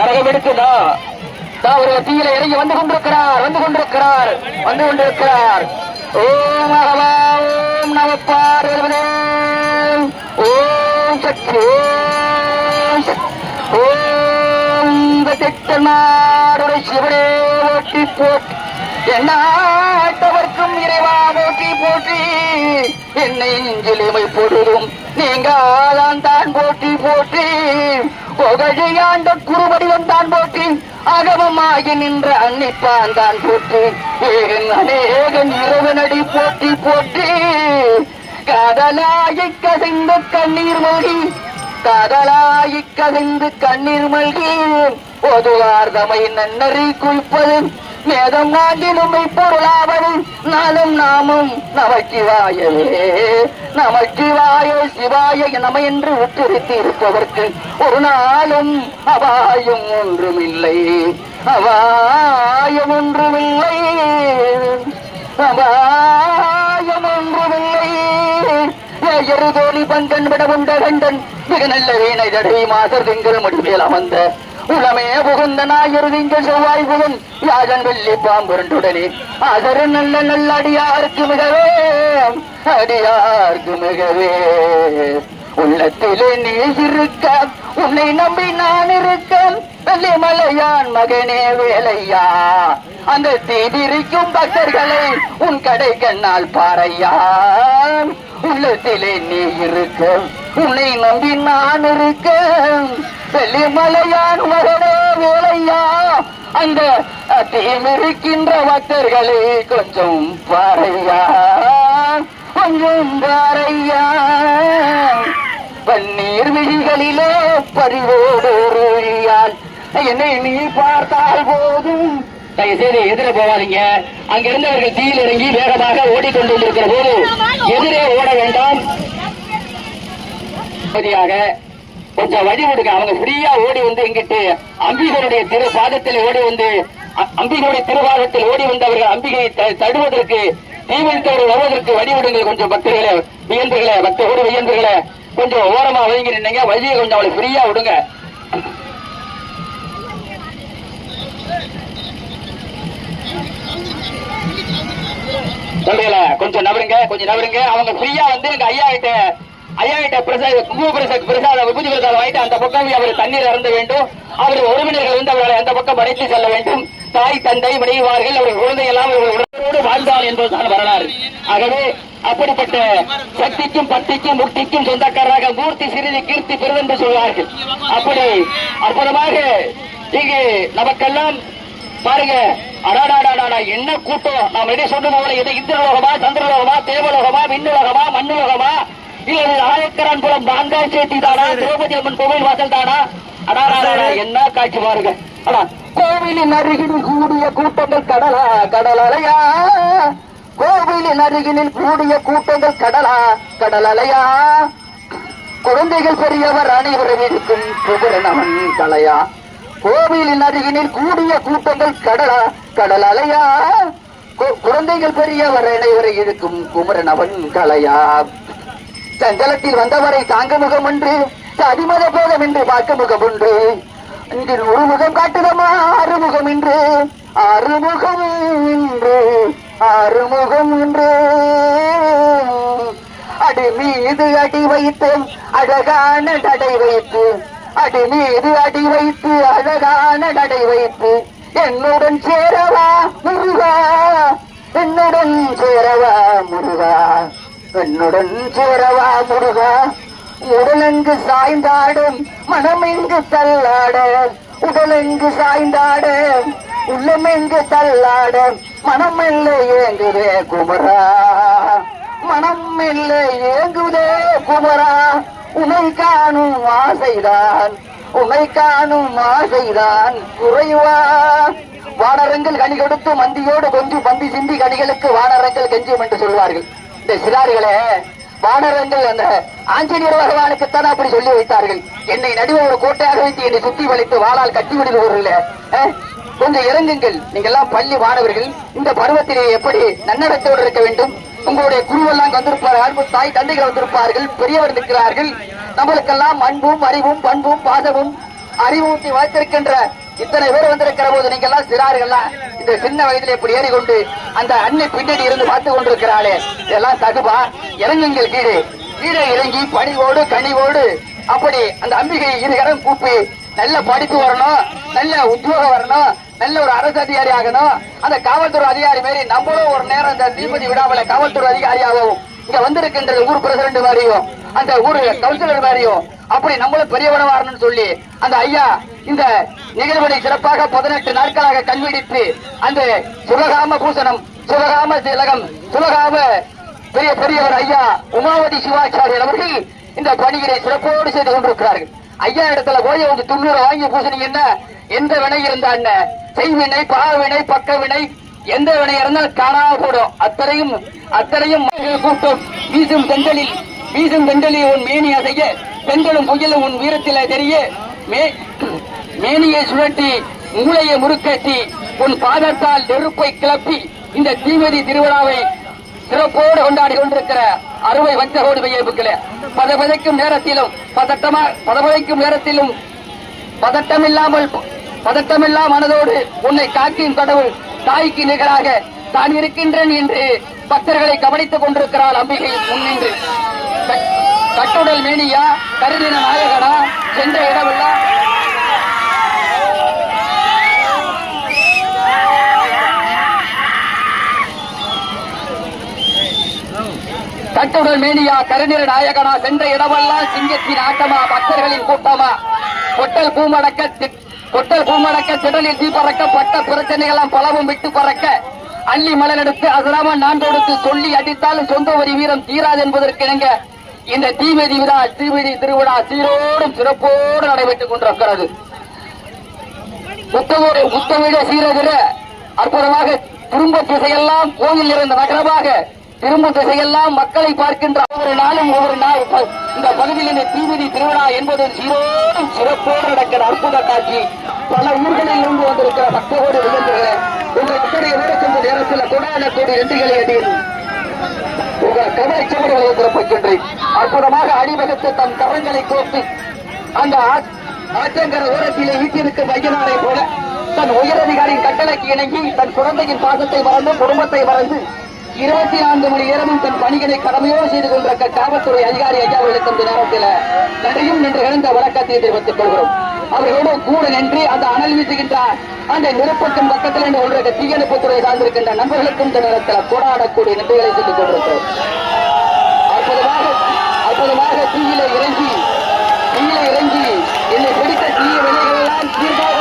கரகம் எடுக்குதா ஒரு தீயில இறங்கி வந்து கொண்டிருக்கிறார் வந்து கொண்டிருக்கிறார் வந்து கொண்டிருக்கிறார். ஓம் அகவா ஓம் நம பார்வதே ஓம் சக்தி ஓம் சக்தி. ஓம் திட்டநாடுடைய சிவனே ஓட்டி போட்டி. என்னாட்டவர்க்கும் இறைவா போற்றி போட்டி. என்னை நெஞ்சிலுமை பொழுதும் நீங்க தான் போட்டி போட்டி. புகழியாண்ட குருவடிவம் தான் போற்றி அகமமாகி நின்ற அன்னிப்பான் தான் போற்றி. ஏகன் அநேகன் இரவனடி போற்றி போற்றி. காதலாயை கசிந்த கண்ணீர் மொழி காதலாய் கவிந்து கண்ணீர் மல்கி. பொதுவார்தமை நன்னறி குளிப்பது வேதம் நாட்டிலுமை பொருளாவது நாளும் நாமும் நமச்சிவாயவே. நமச்சிவாய சிவாய நம என்று உச்சரித்து இருப்பதற்கு ஒரு நாளும் அபாயம் ஒன்றுமில்லை. அபாயம் ஒன்றுமில்லை. அபாயம் ஒன்றுமில்லை. எருதோலி பங்கன் விட உண்ட கண்டன் மிக நல்ல வீணை தடை மாசர் திங்கள் முடிவில் அமர்ந்த உலமே புகுந்த நாயர் திங்கள் செவ்வாய் புகும். யாகன் வெள்ளி பாம்புரண்டுடனே. ஆசரு நல்ல நல்ல அடியாருக்கு மிகவே. அடியாருக்கு மிகவே. உள்ளத்திலே நீ இருக்க உன்னை நம்பி நான் இருக்க வெள்ளிமலையான் மகனே வேலையா. அந்த தீதிரிக்கும் பக்தர்களை உன் கடை கண்ணால் பாறையா. உள்ளத்திலே நீ இருக்க உன்னை நம்பி நான் இருக்க வெள்ளிமலையான் மகனே வேலையா? அந்த தீமிருக்கின்ற பக்தர்களே கொஞ்சம் பாறையா கொஞ்சம் பாறையா பன்னீர் விழிகளிலே பறிவோடு என்னை நீ பார்த்தால் போதும். தயவுசெய்து எதிர போகாதீங்க. அங்கிருந்தவர்கள் தீயில் இறங்கி வேகமாக ஓடிக்கொண்டு போது எதிரே ஓட வேண்டாம். சரியாக கொஞ்சம் வழி விடுங்க அவங்க ஃப்ரீயா ஓடி வந்து இங்கிட்டு அம்பிகருடைய திரு பாதத்தில் ஓடி வந்து அ- அம்பிகையுடைய திருவாதத்தில் ஓடி வந்தவர்கள் அம்பிகையை த- தடுவதற்கு தீவிரத்தவர்கள் வருவதற்கு வழி விடுங்கள் கொஞ்சம் பக்தர்களே வியந்தர்களே பக்தரோடு வியந்தர்களே. கொஞ்சம் ஓரமா வழங்கி நின்னீங்க. வழியை கொஞ்சம் அவளை ஃப்ரீயா விடுங்க. சொல்றீங்கள கொஞ்சம் நபருங்க கொஞ்சம் நபருங்க அவங்க ஃப்ரீயா வந்து எங்க ஐயா கிட்ட ஐயா கிட்ட பிரசாத கும்பு பிரசாத் பிரசாத விபூதி பிரசாதம் வாங்கிட்டு அந்த பக்கம் அவர் தண்ணீர் அருந்த வேண்டும். அவர் உறவினர்கள் வந்து அவர்களை அந்த பக்கம் அழைத்து செல்ல வேண்டும். தாய் தந்தை மனைவிமார்கள் அவர்கள் குழந்தை எல்லாம் உடனோடு வாழ்ந்தார் என்பதுதான் வரலாறு. ஆகவே அப்படிப்பட்ட சக்திக்கும் பக்திக்கும் முக்திக்கும் சொந்தக்காரராக மூர்த்தி சிறிது கீர்த்தி பெறுது என்று சொல்வார்கள். அப்படி அற்புதமாக இங்கு நமக்கெல்லாம் பாருங்க அடாடாடாடா என்ன கூட்டம். நாம் எதை சொன்னது போல எதை இந்திரலோகமா சந்திரலோகமா தேவலோகமா விண்ணுலோகமா மண்ணுலோகமா இல்ல ஆயக்கரான் குளம் பாங்காய் சேட்டி தானா? திரௌபதி அம்மன் கோவில் வாசல் தானா? என்ன காட்சி பாருங்க. கோவிலின் அருகில் கூடிய கூட்டங்கள் கடலா கடலலையா? கோவிலின் அருகினில் கூடிய கூட்டங்கள் கடலா கடலலையா? குழந்தைகள் பெரியவர் அனைவரும் இருக்கும் புகழனவன் தலையா கோவிலின் அருகினில் கூடிய கூட்டங்கள் கடலா கடல் அலையா குழந்தைகள் பெரியவர் அனைவரை இருக்கும் குமரன் அவன் கலையா? சஞ்சலத்தில் வந்தவரை தாங்க முகம் ஒன்று அதிமத போதம் என்று பார்க்க முகம் ஒன்று இதில் ஒரு முகம் காட்டுதமா அறுமுகம் என்று அறுமுகம் என்று அறுமுகம் என்று அடி மீது அடி வைத்து அழகான நடை வைத்து அடி மீது அடி வைத்து அழகான நடை வைத்து என்னுடன் சேரவா முருகா என்னுடன் சேரவா முருகா. என்னுடன் சேரவா முருகா உடலெங்கு சாய்ந்தாடும் மனமெங்கு தள்ளாட உடலெங்கு சாய்ந்தாட உள்ளமெங்கு தள்ளாட மனமெல்ல ஏங்குதே குமரா மனம் இல்லை ஏங்குதே குமரா உமை காணும் ஆசைதான் உமை காணும் ஆசைதான் குறைவா. வானரங்கள் கனி கொடுத்து மந்தியோடு கொஞ்சம் பந்தி சிந்தி கனிகளுக்கு வானரங்கள் கெஞ்சும் என்று சொல்வார்கள். இந்த சிறார்களே வானரங்கள் அந்த ஆஞ்சநேயர் பகவானுக்குத்தான் அப்படி சொல்லி வைத்தார்கள்? என்னை நடுவே ஒரு கோட்டையாக வைத்து என்னை சுத்தி வளைத்து வாழால் கட்டி விடுகிறீர்களே கொஞ்சம் இறங்குங்கள். நீங்க எல்லாம் பள்ளி மாணவர்கள் இந்த பருவத்திலே எப்படி நன்னடத்தோடு இருக்க வேண்டும்? உங்களுடைய குருவெல்லாம் வந்திருப்பார்கள் தாய் தந்தைகள் வந்திருப்பார்கள் பெரியவர் இருக்கிறார்கள் நம்மளுக்கெல்லாம் அன்பும் அறிவும் பண்பும் பாதமும் அறிவூட்டி வைத்திருக்கின்ற இத்தனை பேர் வந்திருக்கிற போது நீங்க எல்லாம் சிறார்கள்லாம் இந்த சின்ன வயதில் இப்படி ஏறிக்கொண்டு அந்த அன்னை பின்னாடி இருந்து பார்த்து கொண்டிருக்கிறாளே. இதெல்லாம் தகுபா இறங்குங்கள் கீழே. கீழே இறங்கி பணிவோடு கனிவோடு அப்படி அந்த அம்பிகை இருகரம் கூப்பி நல்ல படிப்பு வரணும் நல்ல உத்தியோகம் வரணும் நல்ல ஒரு அரசு அதிகாரி ஆகணும். அந்த காவல்துறை அதிகாரி மாரி நம்மளும் ஒரு நேரம் இந்த தீபதி விடாமல காவல்துறை அதிகாரியாகவும் இங்க வந்திருக்கின்ற ஊர் பிரசிடண்ட் மாதிரியும் அந்த ஊர் கவுன்சிலர் மாதிரியும் அப்படி நம்மளும் பெரியவன வரணும்னு சொல்லி அந்த ஐயா இந்த நிகழ்வுகளை சிறப்பாக பதினெட்டு நாட்களாக கல்விடித்து அந்த சுககாம பூசணம் சுககாம திலகம் சுககாம பெரிய பெரியவர் ஐயா உமாவதி சிவாச்சாரியர் அவர்கள் இந்த பணியினை சிறப்போடு செய்து கொண்டிருக்கிறார்கள். ஐயா இடத்துல போய் அவங்க துண்ணூறு வாங்கி பூசினீங்கன்னா எந்த வினை இருந்தா என்ன செய்வினை பாவினை பக்க வினை எந்த வினை இருந்தாலும் காணாம போடும். அத்தனையும் அத்தனையும் மனிதர்கள் கூட்டம். வீசும் செங்கலில் வீசும் செங்கலில் உன் மேனி அசைய பெண்களும் புயலும் உன் வீரத்தில தெரிய. மே மேனியை சுழட்டி மூளையை முறுக்கட்டி உன் பாதத்தால் நெருப்பை கிளப்பி இந்த தீவதி திருவிழாவை சிறப்போடு கொண்டாடி கொண்டிருக்கிற அறுவை வஞ்சகோடு வையப்புக்களே பதபதைக்கும் நேரத்திலும் பதட்டமா பதபதைக்கும் நேரத்திலும் பதட்டமில்லாமல் பதட்டமில்லா மனதோடு உன்னை காக்கும் கடவுள் தாய்க்கு நிகராக தான் இருக்கின்றேன் என்று பக்தர்களை கவனித்துக் கொண்டிருக்கிறாள் அம்பிகை முன்னின்று கட்டுடல் மேனியா கருதின நாயகனா சென்ற இடமெல்லாம் கட்டுடல் மேனியா கருநிற நாயகனா சென்ற இடமெல்லாம் சிங்கத்தின் ஆட்டமா பக்தர்களின் கூட்டமா? கொட்டல் பூமடக்க கொட்டல் பூமடக்க திடலில் தீபறக்க பட்ட பிரச்சனைகளாம் பலவும் விட்டு பறக்க அள்ளி மலரெடுத்து அசராம நான் கொடுத்து சொல்லி அடித்தாலும் சொந்த வரி வீரம் தீராது என்பதற்கிணங்க இந்த தீமிதி விழா தீமிதி திருவிழா சீரோடும் சிறப்போடு நடைபெற்றுக் கொண்டிருக்கிறது. புத்தகோடு புத்தமிட சீரகிற அற்புதமாக திரும்ப திசையெல்லாம் கோவில் இருந்த நகரமாக திரும்ப திசையெல்லாம் மக்களை பார்க்கின்ற ஒவ்வொரு நாளும் ஒவ்வொரு நாள் இந்த பகுதியில் இந்த தீமிதி திருவிழா என்பது சீரோடும் சிறப்போடு நடக்கிற அற்புத காட்சி. பல ஊர்களில் இருந்து வந்திருக்கிற பக்தோடு விழுந்துகிறேன் உங்கள் இத்தனை நேரத்தில் கொடான கோடி நன்றிகளை அடியும் உங்கள் கவலை சுவடுகளை திறப்பிக்கின்றேன் அற்புதமாக அடிவகுத்து தன் கரங்களை கோர்த்து அந்த ஆற்றங்கர ஓரத்திலே வீட்டிற்கு வையனாரை போல தன் உயரதிகாரியின் கட்டளைக்கு இணங்கி தன் குழந்தையின் பாசத்தை மறந்து குடும்பத்தை மறந்து இருபத்தி நான்கு மணி நேரமும் தன் பணிகளை கடமையோடு செய்து கொண்டிருக்க காவல்துறை அதிகாரி ஐயாவுக்கு இந்த நேரத்தில் நன்றியும் நின்று எழுந்த வழக்கத்தை தெரிவித்துக் கொள்கிறோம். அவர்களோடு கூட நின்று அந்த அனல் வீசுகின்றார் அந்த நெருப்பத்தின் பக்கத்தில் என்று ஒன்றுக்கு தீயணைப்புத்துறை சார்ந்திருக்கின்ற நண்பர்களுக்கும் இந்த நேரத்தில் கொடாடக்கூடிய நன்றிகளை சென்று கொண்டிருக்கிறோம். அற்புதமாக அற்புதமாக தீயில இறங்கி தீயில இறங்கி என்னை பிடித்த தீய விலைகள் எல்லாம் தீர்வாக